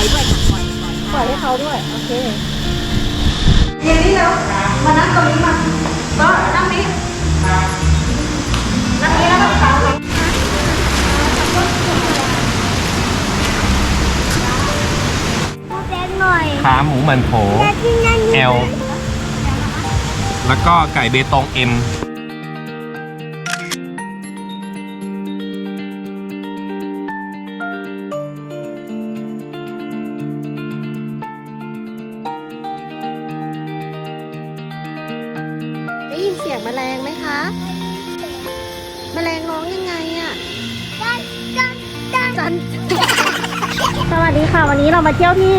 อยด้วยค่ะปล่อยปล่อยปล่อยให้เขาด้วย โอเคเย็นนี้แล้วมานั่งตรงนี้มาก็นั่งนี้นั่งนี้แล้วก็ขาลงแดงหน่อยขาหมูหมันโถและที่นั่นแอลแล้วก็ไก่เบตงเอ็ม สวัสดีค่ะวันนี้เรามาเที่ยวที่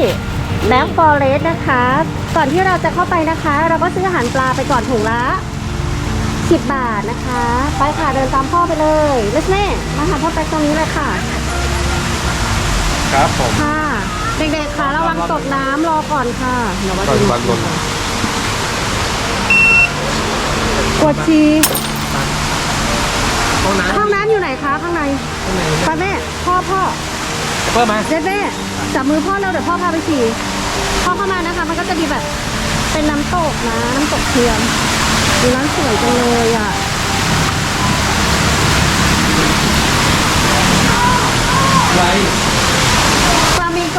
แบ็กฟอเรสนะคะ ก่อนที่เราจะเข้าไปนะคะ เราก็ซื้ออาหารปลาไปก่อนถุงละ10 บาทนะคะ ไปค่ะเดินตามพ่อไปเลยเลสเน่มาหาพ่อไปตรงนี้เลยค่ะ ครับผมค่ะ เด็กๆคะระวังตกน้ำรอก่อนค่ะเดี๋ยวว่าก่อนจะวันลนปวดฉี่ห้องน้ห้องน้ำอยู่ไหนคะข้างในไปแม่พ่อพ่อำ เพิ่มมาเด็ดแม่จับมือพ่อแล้วเดี๋ยวพ่อพาไปฉี่พ่อเข้ามานะคะ มันก็จะมีแบบเป็นน้ำตกนะ น้ำตกเทียมดูน้ำสวยจังเลยอะไว้ฟลามิงโก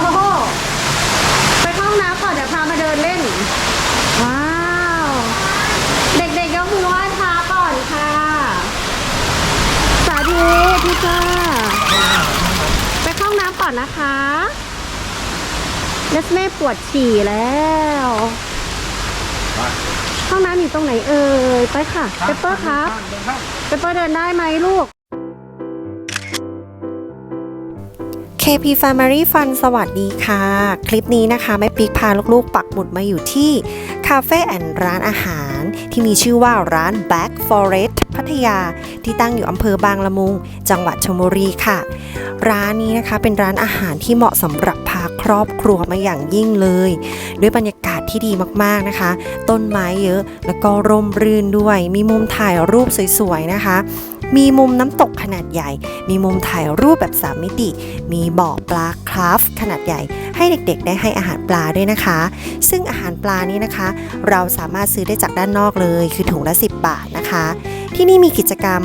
ไปเข้าห้องน้ำก่อนเดี๋ยวพามาเดินเล่น ว้าว เด็กๆยกมือไหว้พระก่อนค่ะ สาธุพี่จ้าไก่อนนะคะเลสเม่ปวดฉี่แล้วห้องน้ำอยู่ตรงไหนเอ่ยไปค่ะเปเปอร์ครับเปเปอร์เดินได้ไหมลูก KP Family Fun สวัสดีค่ะ คลิปนี้นะคะแม่ปิ๊กพาลูกๆ ปักหมุดมาอยู่ที่ คาเฟ่แอนร้านอาหาร ที่มีชื่อว่าร้าน Back Forest พัทยา ที่ตั้งอยู่อำเภอบางละมุง จังหวัดชลบุรีค่ะ ร้านนี้นะคะเป็นร้านอาหารที่เหมาะสำหรับพาครอบครัวมาอย่างยิ่งเลย ด้วยบรรยากาศที่ดีมากๆนะคะ ต้นไม้เยอะแล้วก็ร่มรื่นด้วย มีมุมถ่ายรูปสวยๆนะคะ มีมุมน้ำตกขนาดใหญ่ มีมุมถ่ายรูปแบบสามมิติ มีบ่อปลาคราฟขนาดใหญ่ ให้เด็กๆ ได้ให้อาหารปลาด้วยนะคะ ซึ่งอาหารปลานี้นะคะ เราสามารถซื้อได้จากด้านนอกเลย คือถุงละ 10 บาทนะคะ ที่นี่มีกิจกรรม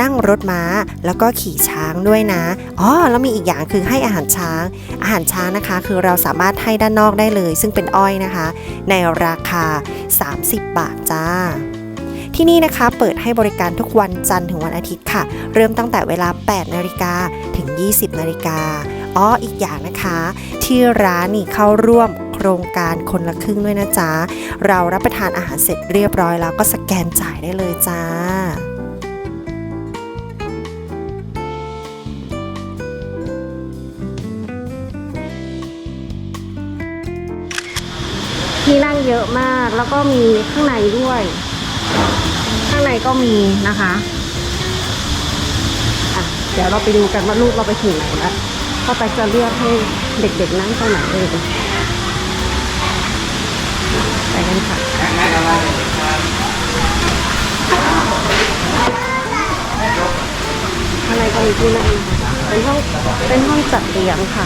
นั่งรถม้าแล้วก็ขี่ช้างด้วยนะ อ๋อ แล้วมีอีกอย่างคือให้อาหารช้าง อาหารช้างนะคะ คือเราสามารถให้ด้านนอกได้เลย ซึ่งเป็นอ้อยนะคะ ในราคา 30 บาทจ้า ที่นี่นะคะเปิดให้บริการทุกวันจันทร์ถึงวันอาทิตย์ค่ะ เริ่มตั้งแต่เวลา 8 นาฬิกาถึง 20 นาฬิกาอ๋ออีกอย่างนะคะ ที่ร้านนี่เข้าร่วมโครงการคนละครึ่งด้วยนะจ๊ะ เรารับประทานอาหารเสร็จเรียบร้อยแล้วก็สแกนจ่ายได้เลยจ้าที่นั่งเยอะมากแล้วก็มีข้างในด้วย ข้างในก็มีนะคะอะเดี๋ยวเราไปดูกันว่าลูกเราไปถึงไหนแล้วพ่อแป๊กจะเลือกให้เด็กๆนั่งตรงไหนเลยไปกันค่ะข้างในก็มีที่นั่งเป็นห้องเป็นห้องจัดเลี้ยงค่ะ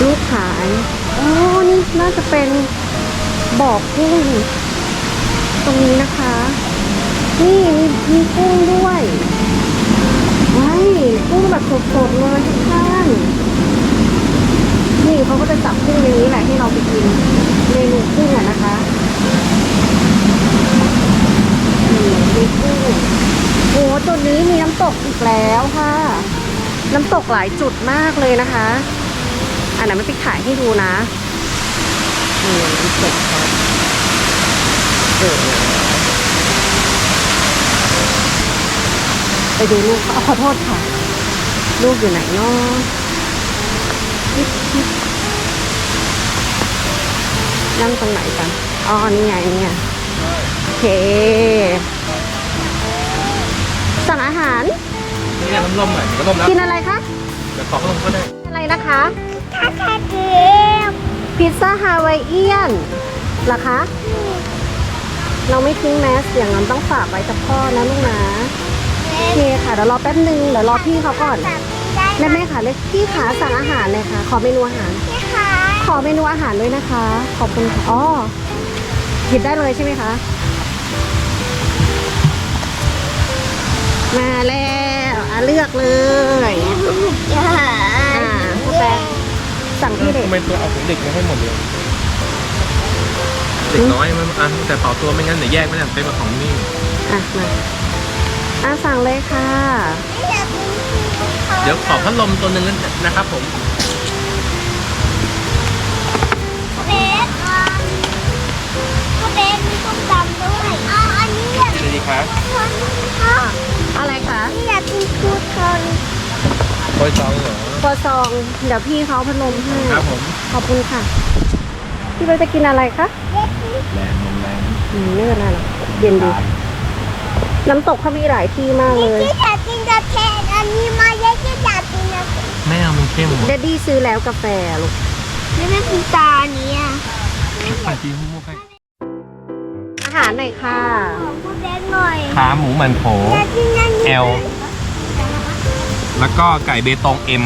ลูกขายอ๋อนี่น่าจะเป็นบ่อกุ้งตรงนี้นะคะ นี่มีมีกุ้งด้วยว้ายกุ้งแบบสดๆเลยทุกท่านนี่เขาก็จะจับกุ้งในนี้แหละให้เราไปกินเมนูกุ้งอะนะคะนี่มีกุ้งโอ้จุดนี้มีน้ำตกอีกแล้วค่ะ น้ำตกหลายจุดมากเลยนะคะ อันนั้นไม่ไปขายให้ดูนะนี่น้ำตกเขาเออไปดูลูกเขาขอโทษค่ะ ลูกอยู่ไหนเนาะนั่งตรงไหนกันอ๋อ นี่ไงนี่ไงโอเค สั่งอาหาร นี่ไงน้ำลมหน่อยก็ลมแล้วกินอะไรคะ เดี๋ยวขอขนมก็ได้ อะไรนะคะ ถ้าแค่เกมฮพิซซ่าฮาวายเอียนเหรอคะ เราไม่ทิ้งแมสอย่างนั้นต้องฝากไว้กับพ่อนะลูกนะโอเคค่ะเดี๋ยวรอแป๊บนึงเดี๋ยวรอพี่เขาก่อนได้ได้ไหมคะเล็กพี่ขาสั่งอาหารเลยค่ะ ขอเมนูอาหารพี่คะขอเมนูอาหารด้วยนะคะ ขอบคุณค่ะอ๋อหยิบได้เลยใช่ไหมคะมาแล้วอะเลือกเลยอ่าแปะ สั่งที่เด็กทำไมตัวเอาของเด็กมาให้หมดเลยเด็กน้อยมันอะแต่เป่าตัวไม่งั้นเดี๋ยวแยกไม่ได้เป็นของนี่อะมาอะสั่งเลยค่ะอยากกินเขาเดี๋ยวขอพัดลมตัวหนึ่งนะครับผม โคยซองเหรอครัวซอง เดี๋ยวพี่เขาพัดลมให้ครับผมขอบคุณค่ะ พี่เราจะกินอะไรคะเด็กกินแรงลมแรงอืมไม่เป็นไรหรอกเย็นดี น้ำตกเขามีหลายที่มากเลยที่อยากกินกาแฟอันนี้มาเยอะที่อยากกินนะไม่เอามันเข้มหมดเดดดี้ซื้อแล้วกาแฟลูกไม่ได้กินตาเนี้ยปันจีมุกให้อาหารหน่อยค่ะ ขอพูดเล็กหน่อยขาหมูหมันโถอยากกินอันนี้แอล แล้วก็ไก่เบตงเอ็ม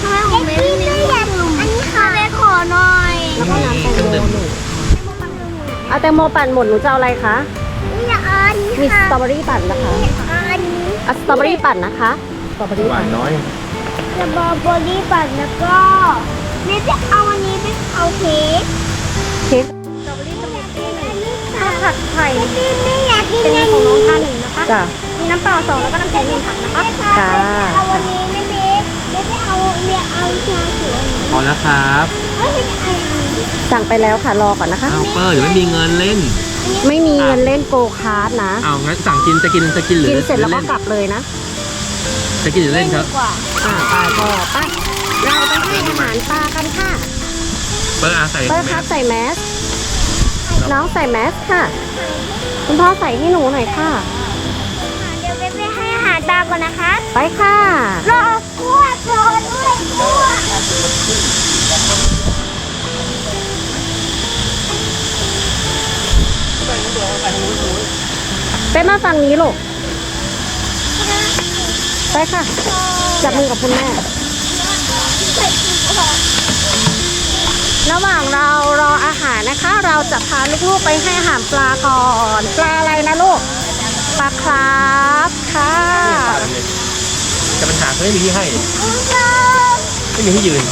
ทำไมของเบสไม่อยากอันนี้ค่ะเบสขอหน่อยแล้วก็น้ำแตงเครื่องโมดื่มหนึ่งเอาแตงโมปั่นหมดหนูจะเอาอะไรคะนี่อยากเอาอันนี้มีสค่ะตรอเบอรี่ปั่นนะคะเอาอันนี้เอาสตรอเบอรี่ปั่นนะคะสตรอเบอรี่หวาปั่นนน้อยจะบอร์บอรี่ปั่นแล้วก็ไม่จะเอาอันนี้ไปเอาเค้กเค้กข้าวผัดไข่ไม่อยากกินเป็นอันของน้นี้องท่านหนึ่งนะคะจ้ะ มีน้ำเปล่าสองแล้วก็น้ำแข็งหนึ่งถังนะคะจ้าเอาวันนี้ไม่เบสไม่ได้เอาเนี่ยเอาชาเขียวพอแล้วครับเอ้ยไม่ได้เอาอันนี้สั่งไปแล้วค่ะรอก่อนนะคะ อ้าวเปอร์เดี๋ยวไม่มีเงินเล่น ไม่มีเงินเล่นโกคาร์ดนะ เอางั้นสั่งกินจะกินจะกินหรือกินเสร็จแล้วก็เล่นกลับเลยนะจะกินหรือเล่นครับดีกว่าอ่าไปพอไปเราไปให้อาหารปลากันค่ะเปอร์อาใส่เปิ้ลแมคะสใส่แมสน้องใส่แมสค่ะ คุณพ่อใส่ให้หนูหน่อยค่ะ ตาก่อนนะคะไปค่ะรอกลัวรธด้วยกลัวไปมาฝั่งนี้ลูกไปค่ะ จับมือกับคุณแม่ ระหว่างเรารออาหารนะคะ เราจะพาลูกๆไปให้อาหารปลาก่อน ปลาอะไรนะลูก ปลาคราฟ ค่ะจะปัญหาเขาไม่มีที่ให้ ไม่มีที่ยืน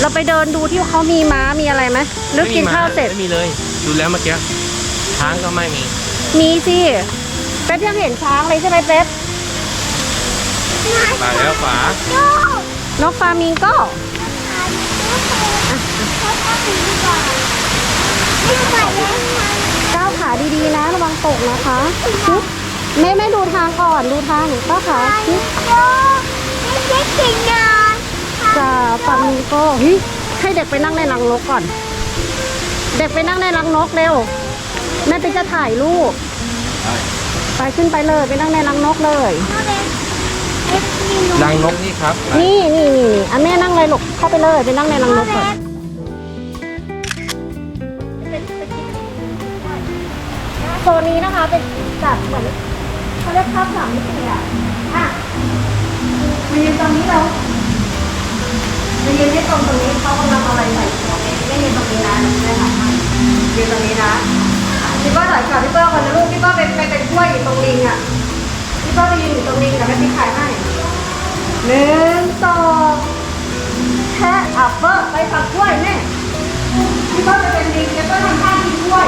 เราไปเดินดูที่เขามีม้ามีอะไรไหมหรือกินข้าวเสร็จ ไม่มีเลย ดูแล้วเมื่อกี้ช้างก็ไม่มี มีสิเป๊ปยังเห็นช้างเลยใช่ไหมเป๊ปมาแล้วฝานกฟามิงโก้ก้าวขาดีๆนะ ระวังตกนะคะชุบ แม่แม่ดูทางก่อนดูทางก้าวขาชุบจะฟลามิงโก้เฮ้ยให้เด็กไปนั่งในรังนกก่อน เด็กไปนั่งในรังนกเร็ว แม่ไปจะถ่ายรูปไปขึ้นไปเลยไปนั่งในรังนกเลยรังนกนี่ครับ นี่นี่นี่นี่อะแม่นั่งเลยลูกเข้าไปเลยไปนั่งในรังนกก่อนโซนนี้นะคะเป็นจัดเหมือน เขาเรียกภาพสามมิติอะอะมายืนตรงนี้เรามายืนให้ตรงตรงนี้เขากำลังเอาอะไรใส่หัวไม่ไม่ยืนตรงนี้นะไม่ค่ะยืนตรงนี้นะพี่เปิ้ลถอยก่อนพี่เปิ้ลคนละลูกพี่เปิ้ลไปไปเป็นกล้วยอยู่ตรงลิงอะพี่เปิ้ลไปยืนอยู่ตรงลิงแต่ไม่พี่ขายให้หนึ่งสองแค่อับเบอร์ไปฝักกล้วยแม่พี่เบิ้ลจะเป็นลิงแล้วก็ทำท่ากินกล้วย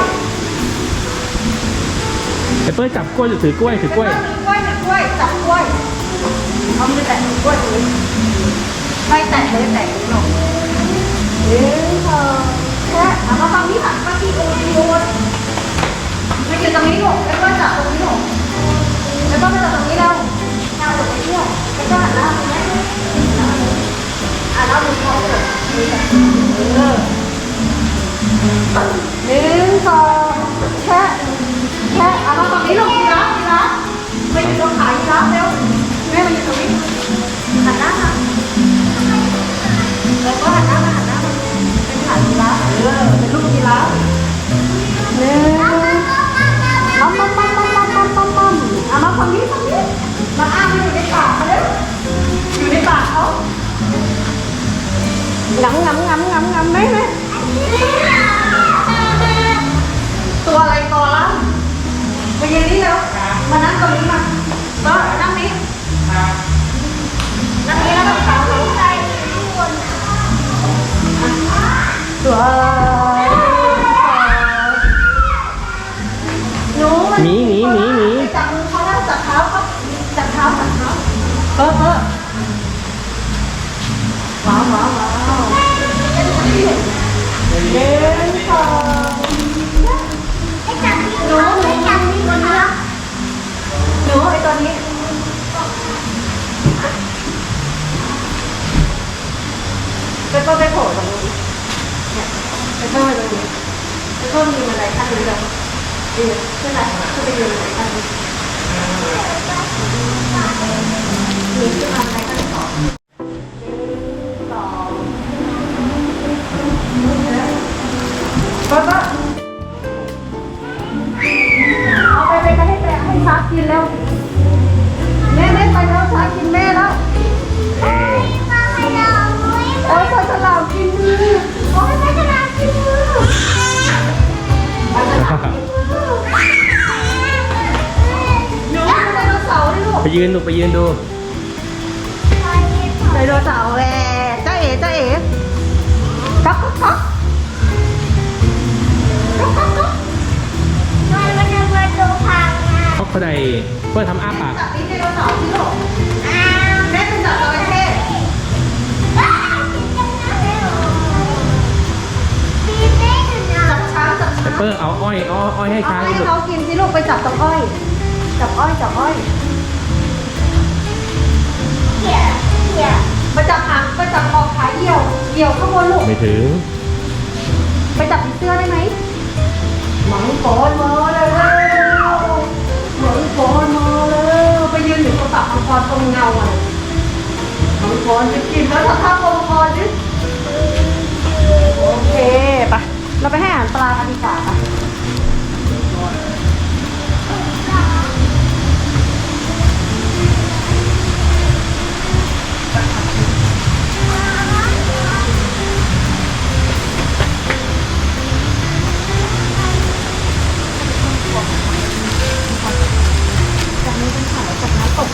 เปเปอร์จับกล้วยหรือถือกล้วยถือกล้วยแล้วก็มีกล้วยมีกล้วยจับกล้วยเอามือแตะกล้วยตรงนี้ไม่แตะเลยแตะนี้ลงหนึ่งสอแค่เอามาฟังนี่ค่ะฟังที่โอ้ยโอ้ยมาอยู่ตรงนี้ลูกแล้วก็จับตรงนี้ลูกแล้วก็มาจับตรงนี้แล้วเอาตรงนี้ด้วยแล้วก็หันหน้าไปไหมอะแล้วดูเขาเลยเออหนึ่งสองแค่ แค่เอามาตรงนี้ลูกดีละดีละไปอยู่ตรงขาดีละเร็วแม่มาอยู่ตรงนี้หันหน้ามาแล้วก็หันหน้ามาหันหน้ามาเป็นขายีราฟเออเป็นลูกยีราฟหนึ่งมัมมัมมัมมัมมัมมัมมัมมัมเอะมาฝั่งนี้ฝั่งนี้มาอ้ามาอยู่ในปากมาเร็วอยู่ในปากเขางำงำงำงำงำได้ไหม ยืนนี่แล้วมานั่งตรงนี้มาก็นั่งนี้นั่งนี้แล้วก็ขาเขาตัวหนูหมีหมีหมีหมีจับมือเขาแล้วจับเท้าเขาจับเท้าจับเท้าเออเออ ก็ไปโผล่ตรงนี้เนี่ยไปก็ไปตรงนี้แล้วก็มีบันไดขั้นนี้เลยยืนขึ้นไหนขึ้นไปยืนบันไดขั้นนี้มีขึ้นมาในขั้น กไปยืนดูไปดูไดโนเสาร์แหละจ้าเอ๋จ้าเอ๋ก๊อกก๊อกก๊อกก๊อกก๊อกก๊อกเพราะเขาได้เพื่อทำอ้าปากจับนี่ไดโนเสาร์ที่หลูกแม่เป็นจับจระเข้จับช้างจับช้างเปอร์เอาอ้อยอ้อยอ้อยให้ช้างให้ดูเขากินสิลูกไปจับตรงอ้อย จับอ้อยจับอ้อย ไปจับหางไปจับคอขาเหี่ยวเหี่ยวข้างบนลูกไม่ถึง ไปจับผีเสื้อได้ไหมหมังกรมาแล้วหมังกรมาแล้วไปยืนอยู่ตรงตับมังกรตรงเงาอะมังกรจะกินแล้วทำท่ามังกรดิโอเคปะเราไปให้อาหารปลากันดีกว่าปะ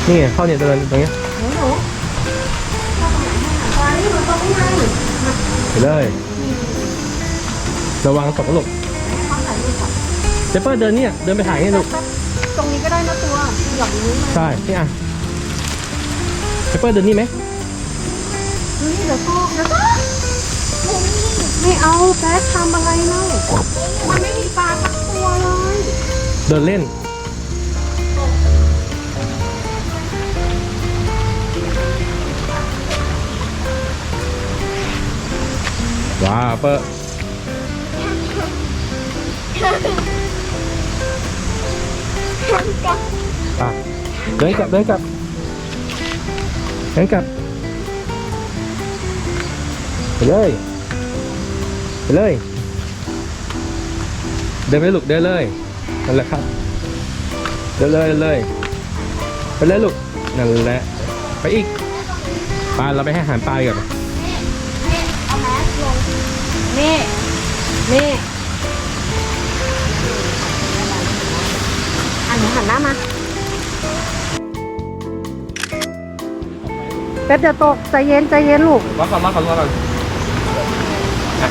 น้ำตกนี่ไงเข้าเนี่ยเดินตรงเนี้ยหนูหนูเข้าตรงไหนให้อาหารปลานี่มันตรงนี้ไงมาไปเลย ระวังตกลูกเขาถ่ายรูปก่อนเจเปอร์เดินเนี่ย เดินไปถ่ายนี่ลูกตรงนี้ก็ได้นะตัวหยอกนี้มาใช่นี่อะเจเปอร์เดินนี่ไหมนี่เดี๋ยวก็เดี๋ยวก็ไม่เอาแป๊กทำอะไรเล่ามันไม่มีปลาสักตัวเลย เดินเล่น ว้าเปอร์อะเดินกลับเดินกลับเดินกลับไปเลยไปเลย เดินไปลูกเดินเลยนั่นแหละครับ เดินเลยเดินเลยไปเลยลูกนั่นแหละไปอีกปลาเราไปให้อาหารปลาดีกว่อนเอาแมสลง นี่นี่อันหนูหันหน้ามาแป๊บเดียวตกใจเย็นใจเย็นลูกว่าก่อนว่าก่อนว่าก่อนอะ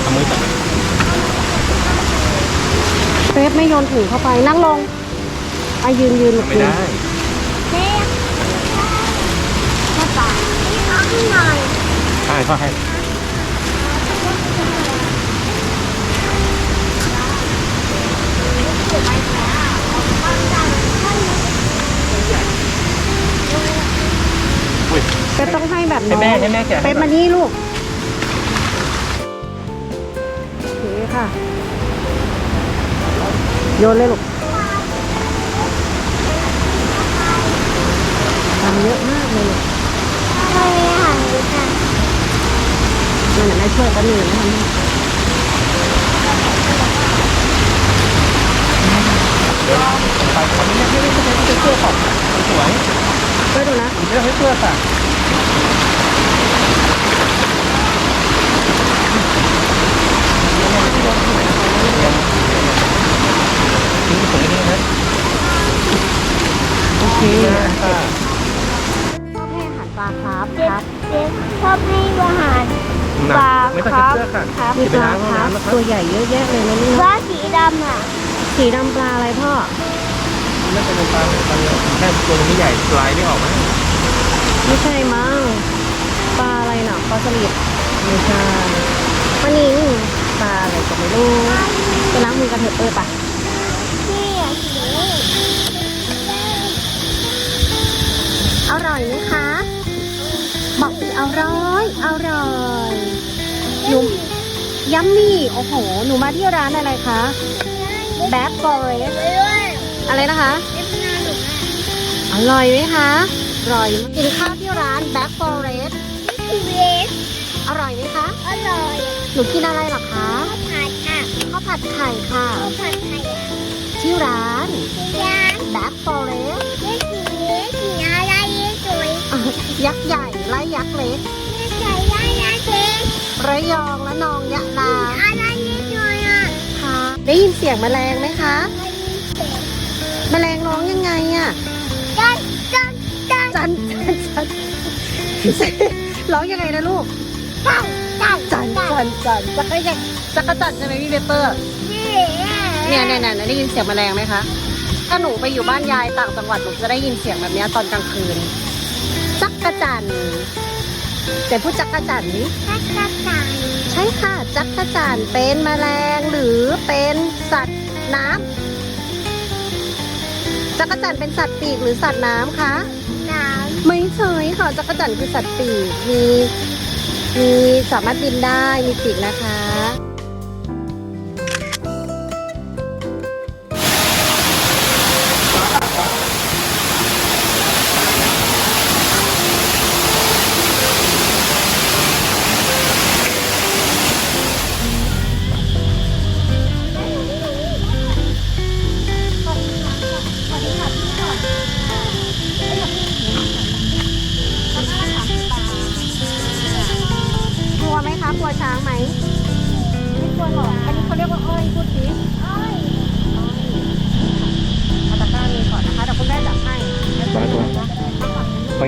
เอามือจับเฟฟไม่โยนถุงเข้าไปนั่งลงอายืนยืนลูกไม่ได้ใช่เข้าให้อุ้ยเฟฟต้องให้แบบให้น้องแม่ให้แม่แกะเฟให้ฟก่อมานนี่ลูกโอเคค่ะ โยนเลยลูกทำเยอะมากเลยลูก นั่นแหละแม่ช่วยกันหนึ่งนะคะไปคนนี้ไม่ได้ไม่ได้ไม่ได้เสื้อของสวยช่วยดูนะเลือกให้เสื้อค่ะสวยดีนะโอเคค่ะชอบให้อาหารปลาครับครับชอบให้อาหาร หนัปลากไม่ต้องคเช็ดรับเสื้อค่ะครับมีเดี๋ยวปไปลาล้างห้องครับน้ำนะครับตัวใหญ่เยอะแยะเลยนะนี่ปเนาะลาสีดำอะสีดำปลาอะไรพ่อ ไม่เป็นปลาปลาแค่ตัวนี้ใหญ่ลายไม่ออกไหมไม่ใช่มั้งปลาอะไรน่ะปลาสลิดไม่ใช่ปลานิลปลาอะไรก็ไม่รู้ไปล้างมือกันเถอะเออปะนี่อะสีอร่อยไหมคะ บอกสิอร่อย อร่อย หนูยัมมี่โอ้โห หนูมาที่ร้านอะไรคะแบ็คฟอเรสไปด้วยอะไรนะคะเล็บหน้าหนูอะอร่อยไหมคะอร่อยกินข้าวที่ร้านแบ็คฟอเรสนี่คือเวสอร่อยไหมคะอร่อยหนูกินอะไรเหรอคะข้าวผัดค่ะข้าวผัดไข่ค่ะข้าวผัดไข่อะที่ร้านสียางแบ็คฟอเรสนี่สีสีอะไรนี่สวยยักษ์ใหญ่ไล่ยักษ์เล็ก นี่ใส่ได้นะเจ๊ระยองและนองยะลาอะไรนี่สวยอะค่ะ ได้ยินเสียงแมลงไหมคะมันมีเศษแมลงร้องยังไงอะจันจันจันจันจันจันร้องยังไงนะลูก จันจันจันจันจันจักรยานจักรจันใช่ไหมพี่เบเปอร์นี่เนี่ยเนี่ยเนี่ยได้ยินเสียงแมลงไหมคะ ถ้าหนูไปอยู่บ้านยายต่างจังหวัดหนูจะได้ยินเสียงแบบเนี้ยตอนกลางคืน จักรจัน แต่พูดจักรจันนี้จักรจันใช่ค่ะ จักรจันเป็นแมลงหรือเป็นสัตว์น้ำจักรจันเป็นสัตว์ปีกหรือสัตว์น้ำคะน้ไม่ใช่ค่ะจักรจันคือสัตว์ปีกมีมีสามารถบินได้มีปีกนะคะ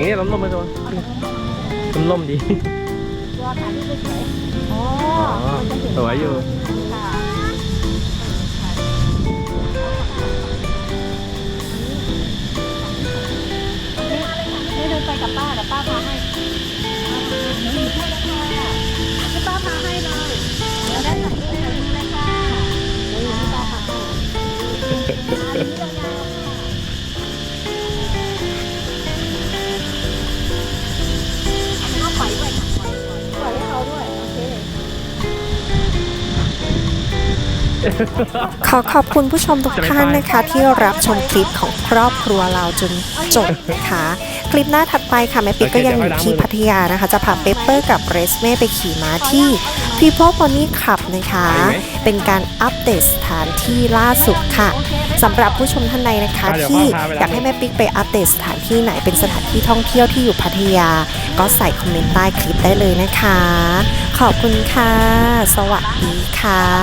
ฝั่งนี้ล้มลมไปตัวล้มลมดีตัวขาที่สวยๆอ๋ออ๋อมันจะเห็นสวยอยู่ค่ะนี่เดินไปกับป้าเดี๋ยวป้าพาให้ให้ป้าพาให้เลยเดี๋ยวได้ถ่าย ขอขอบคุณผู้ชมทุกท่านนะคะ ที่รับชมคลิปของครอบครัวเราจนจบนะคะ คลิปหน้าถัดไปค่ะ แม่ปิ๊กก็ยังอยู่ที่พัทยานะคะ จะพาเปเปอร์กับเรสเม่ไปขี่ม้าที่ People Pony Club นะคะ เป็นการอัปเดตสถานที่ล่าสุดค่ะสำหรับผู้ชมท่านใดนะคะ ที่อยากให้แม่ปิ๊กไปอัปเดตสถานที่ไหนเป็นสถานที่ท่องเที่ยวที่อยู่พัทยา ก็ใส่คอมเมนต์ใต้คลิปได้เลยนะคะ ขอบคุณค่ะ สวัสดีค่ะ